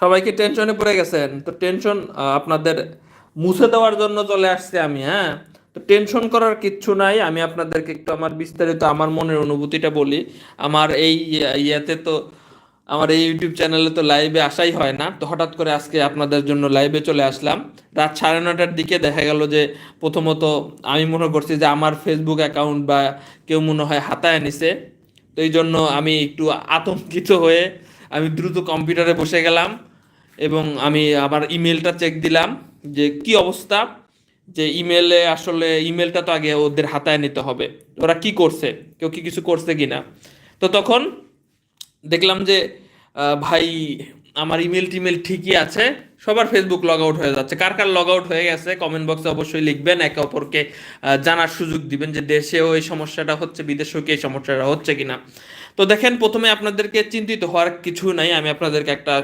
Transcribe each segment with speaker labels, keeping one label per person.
Speaker 1: সবাইকে টেনশনে পড়ে গেছেন? তো টেনশন আপনাদের মুছে দেওয়ার জন্য চলে আসছে আমি হ্যাঁ? তো টেনশন করার কিচ্ছু নাই। আমি আপনাদেরকে একটু আমার বিস্তারিত, আমার মনের অনুভূতিটা বলি। আমার এই ইয়েতে তো, আমার এই ইউটিউব চ্যানেলে তো লাইভে আসাই হয় না। তো হঠাৎ করে আজকে আপনাদের জন্য লাইভে চলে আসলাম। রাত সাড়ে নটার দিকে দেখা গেল যে, প্রথমত আমি মনে করছি যে, আমার ফেসবুক অ্যাকাউন্ট বা কেউ মনে হয় হাতায় নিছে। তো এই জন্য আমি একটু আতঙ্কিত হয়ে আমি দ্রুত কম্পিউটারে বসে গেলাম। এবং আমি আবার ইমেলটা চেক দিলাম যে কি অবস্থা? যে ইমেলে আসলে ইমেলটা তো আগে ওদের হাতায় নিতে হবে। ওরা কি করছে? কেউ কি কিছু করছে কিনা? তো তখন দেখলাম যে ভাই, আমার ইমেল টিমেল ঠিকই আছে, সবার ফেসবুক লগ আউট হয়ে যাচ্ছে। কার কার লগ আউট হয়ে গেছে কমেন্ট বক্সে অবশ্যই লিখবেন, একে অপরকে জানার সুযোগ দিবেন যে দেশেও এই সমস্যাটা হচ্ছে, বিদেশেও কি এই সমস্যাটা হচ্ছে কিনা। তো দেখেন, প্রথমে আপনাদেরকে চিন্তিত হওয়ার কিছু নাই। আমি আপনাদেরকে একটা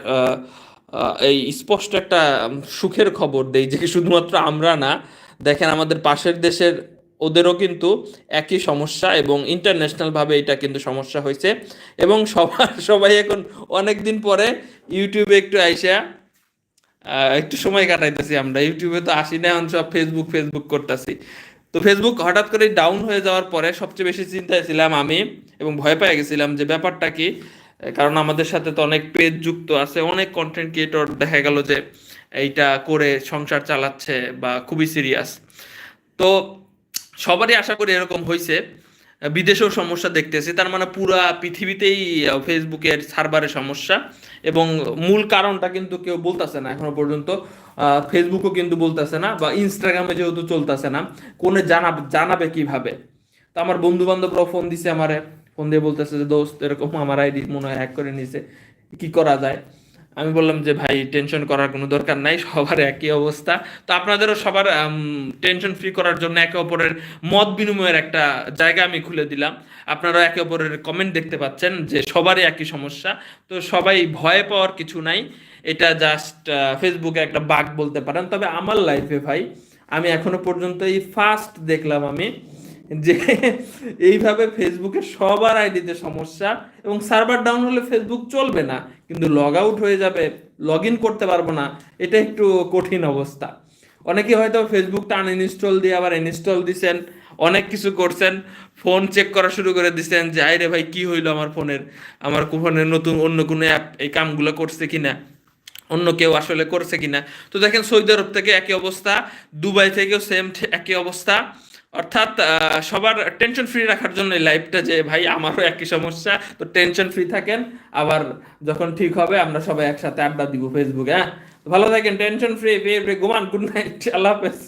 Speaker 1: এই স্পষ্ট একটা সুখের খবর দেই যে শুধুমাত্র আমরা না, দেখেন আমাদের পাশের দেশের ওদেরও কিন্তু একই সমস্যা এবং ইন্টারন্যাশনাল ভাবে এটা কিন্তু সমস্যা হয়েছে এবং সবার, সবাই এখন অনেক দিন পরে ইউটিউবে একটু আইসা একটু সময় কাটাইতেছি আমরা। ইউটিউবে তো আসি না, এখন সব ফেসবুক ফেসবুক করতেছি। তো ফেসবুক হঠাৎ করে ডাউন হয়ে যাওয়ার পরে সবচেয়ে বেশি চিন্তায় ছিলাম আমি এবং ভয় পেয়ে গেছিলাম যে ব্যাপারটা কি কারণ আমাদের সাথে তো অনেক পেজ যুক্ত আছে, অনেক কন্টেন্ট ক্রিয়েটর দেখা গেল যে এইটা করে সংসার চালাচ্ছে বা খুবই সিরিয়াস তো সবারই আশা করি এরকম হয়েছে বিদেশেও সমস্যা দেখতেছি, তার মানে পুরা পৃথিবীতেই ফেসবুকের সার্ভারের সমস্যা। এবং মূল কারণটা কিন্তু কেউ বলতেছে না এখনও পর্যন্ত ফেসবুকও কিন্তু বলতেছে না বা ইনস্টাগ্রামে যেহেতু চলতেছে না, কোনে জানাবে জানাবে কীভাবে? তো আমার বন্ধু বান্ধবরাও ফোন দিছে আমারে। ফোন দিয়ে বলতেছে যে, দোস্ত, এরকম আমার আইডি মনে হয় হ্যাক করে নিছে, কি করা যায়? আমি বললাম যে, ভাই টেনশন করার কোনো দরকার নাই, সবার একই অবস্থা। তো আপনাদেরও সবার টেনশন ফ্রি করার জন্য একে অপরের মত বিনিময়ের একটা জায়গা আমি খুলে দিলাম। আপনারা একে অপরের কমেন্ট দেখতে পাচ্ছেন যে, সবারই একই সমস্যা। তো সবাই ভয় পাওয়ার কিছু নাই। এটা জাস্ট ফেসবুকে একটা বাঘ বলতে পারেন। তবে আমার লাইফে ভাই, আমি এখনও পর্যন্ত এই ফার্স্ট দেখলাম আমি যে এইভাবে ফেসবুকে সবার আইডিতে সমস্যা এবং সার্ভার ডাউন হলে ফেসবুক চলবে না, কিন্তু লগ আউট হয়ে যাবে, লগ ইন করতে পারব না, এটা একটু কঠিন অবস্থা। অনেকে হয়তো ফেসবুকটা আনইনস্টল দিয়ে আবার ইনস্টল দিছেন, অনেক কিছু করছেন, ফোন চেক করা শুরু করে দিছেন যে, আই রে ভাই, কি হইল আমার ফোনের? আমার ফোনের নতুন, অন্য কোনো অ্যাপ এই কামগুলো করছে কিনা? অন্য কেউ আসলে করছে কিনা? তো দেখেন সৌদি আরব থেকে একই অবস্থা, দুবাই থেকেও সেম একই অবস্থা। অর্থাৎ সবার টেনশন ফ্রি রাখার জন্য এই লাইফটা যে, ভাই, আমারও একই সমস্যা, তো টেনশন ফ্রি থাকেন, আবার যখন ঠিক হবে আমরা সবাই একসাথে আড্ডা দিব ফেসবুকে হ্যাঁ? ভালো থাকেন টেনশন ফ্রি ঘুমান গুড নাইট আল্লাহ হাফেজ।